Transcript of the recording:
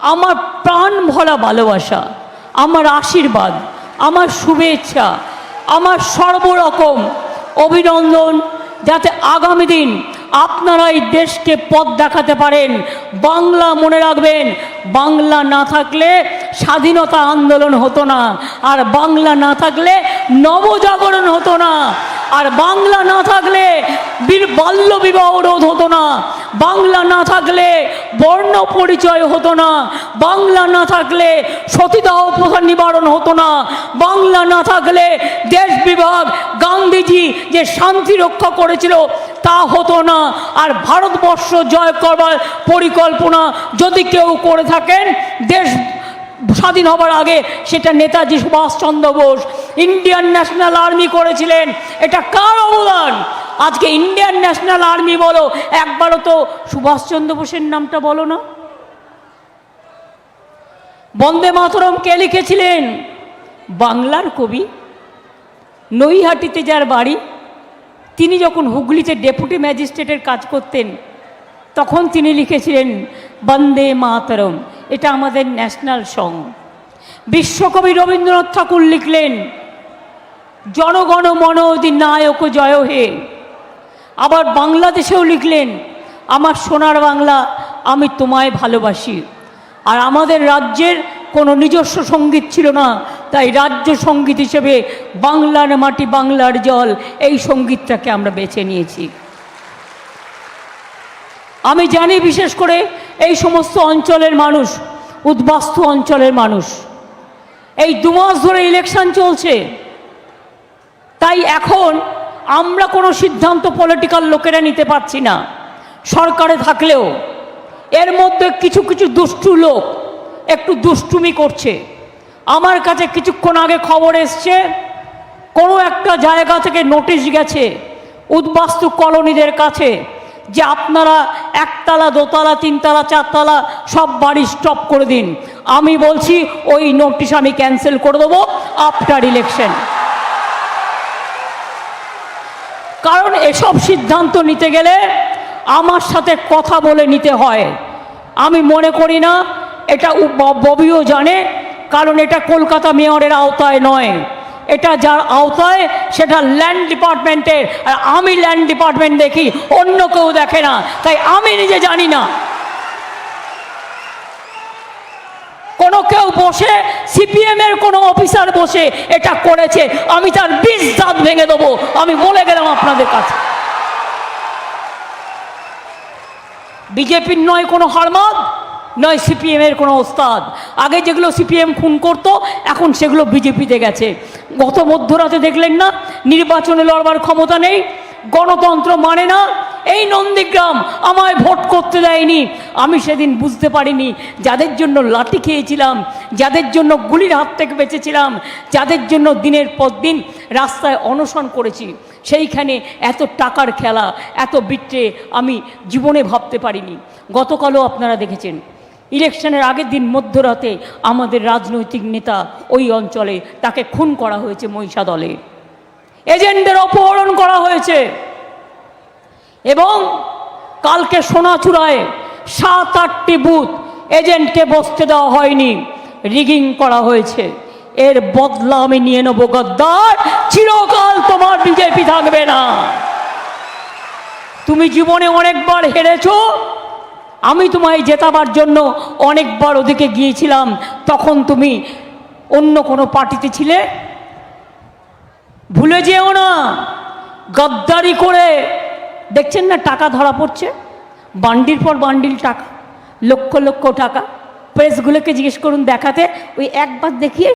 আমার প্রাণ ভরা ভালোবাসা, আমার আশীর্বাদ, আমার শুভেচ্ছা, আমার সর্বরকম অভিনন্দন, যাতে আগামী দিন আপনারা এই দেশকে পথ দেখাতে পারেন, বাংলা মনে রাখবেন, বাংলা না থাকলে স্বাধীনতা আন্দোলন হতো না, আর বাংলা না থাকলে নবজাগরণ হতো না, আর বাংলা না থাকলে বীর বাল্য বিবাহ রোধ হতো না বাংলা না থাকলে বর্ণ পরিচয় হতো না। বাংলা না থাকলে সতীদাহ প্রথা নিবারণ হতো না। বাংলা না থাকলে দেশ বিভাগ গান্ধীজি যে শান্তি রক্ষা করেছিল তা হতো না। আর ভারতবর্ষ জয় করবার পরিকল্পনা যদি কেউ করে থাকেন, দেশ স্বাধীন হবার আগে সেটা Netaji Subhash Chandra Bose. Indian National Army করেছিলেন। এটা কার অবদান? আজকে ইন্ডিয়ান ন্যাশনাল আর্মি বলো, একবারও তো সুভাষচন্দ্র বোসের নামটা বলো না। বন্দে মাতরম কে লিখেছিলেন? বাংলার কবি, নৈহাটিতে যার বাড়ি, তিনি যখন হুগলিতে ডেপুটি ম্যাজিস্ট্রেটের কাজ করতেন, তখন তিনি লিখেছিলেন, বন্দে মাতরম এটা আমাদের ন্যাশনাল সং। বিশ্বকবি রবীন্দ্রনাথ ঠাকুর লিখলেন, জনগণ মন নায়ক জয় হে আবার বাংলাদেশেও লিখলেন, আমার সোনার বাংলা আমি তোমায় ভালোবাসি। আর আমাদের রাজ্যের কোনো নিজস্ব সংগীত ছিল না, তাই রাজ্য সংগীত হিসেবে বাংলার মাটি বাংলার জল, এই সঙ্গীতটাকে আমরা বেছে নিয়েছি। আমি জানি বিশেষ করে এই সমস্ত অঞ্চলের মানুষ, উদ্বাস্তু অঞ্চলের মানুষ। এই দু মাস ধরে ইলেকশন চলছে, তাই এখন আমরা কোনো সিদ্ধান্ত পলিটিক্যাল লোকেরা নিতে পারছি না। সরকারে থাকলেও এর মধ্যে কিছু কিছু দুষ্টু লোক একটু দুষ্টুমি করছে। আমার কাছে কিছুক্ষণ আগে খবর এসছে, কোনো একটা জায়গা থেকে নোটিশ গেছে উদ্বাস্তু কলোনিদের কাছে যে আপনারা একতলা, দোতলা, তিনতলা, চারতলা সব বাড়ি স্টপ করে দিন। আমি বলছি, ওই নোটিশ আমি ক্যান্সেল করে দেবো আফটার ইলেকশন কারণ এসব সিদ্ধান্ত নিতে গেলে আমার সাথে কথা বলে নিতে হয়। আমি মনে করি না, এটা ববিও জানে, কারণ এটা কলকাতা মেয়রের আওতায় নয়। এটা যার আওতায়, সেটা ল্যান্ড ডিপার্টমেন্টের আর আমি ল্যান্ড ডিপার্টমেন্ট দেখি, অন্য কেউ দেখে না। তাই আমি নিজে জানি না কেউ বসে সিপিএম এর কোনো অফিসার বসে এটা করেছে, আমি তার বিষ দাঁত ভেঙে দেবো। আমি বলে গেলাম আপনাদের কাছে। বিজেপির নয় কোনো হারমাদ নয় সিপিএম এর কোনো ওস্তাদ। আগে যেগুলো সিপিএম খুন করতো, এখন সেগুলো বিজেপিতে গেছে। গত মধ্যরাতে দেখলেন না, নির্বাচনে লড়বার ক্ষমতা নেই, গণতন্ত্র মানে না এই নন্দীগ্রাম আমায় ভোট করতে দেয়নি। আমি সেদিন বুঝতে পারিনি যাদের জন্য লাঠি খেয়েছিলাম, যাদের জন্য গুলির হাত থেকে বেঁচেছিলাম, যাদের জন্য দিনের পর দিন রাস্তায় অনশন করেছি। সেইখানে এত টাকার খেলা, এত বিট্রে আমি জীবনে ভাবতে পারিনি। গতকালও আপনারা দেখেছেন, ইলেকশনের আগের দিন মধ্যরাতে আমাদের রাজনৈতিক নেতা ওই অঞ্চলে তাকে খুন করা হয়েছে মহিষা দলে এজেন্টদের অপহরণ করা হয়েছে। এবং কালকে সোনাচূড়ায় সাত আটটি বুথ এজেন্টকে বসতে দেওয়া হয়নি রিগিং করা হয়েছে। এর বদলা আমি নিয়ে নেব, গদ্দার। চিরকাল তোমার বিজেপি থাকবে না। তুমি জীবনে অনেকবার হেরেছ, আমি তোমায় জেতাবার জন্য অনেকবার ওদিকে গিয়েছিলাম, তখন তুমি অন্য কোনো পার্টিতে ছিলে? ভুলে যেও না, গদ্দারি করে দেখছেন না টাকা ধরা পড়ছে? বান্ডিল পর বান্ডিল টাকা, লক্ষ লক্ষ টাকা। প্রেসগুলোকে জিজ্ঞেস করুন দেখাতে, ওই একবার দেখিয়ে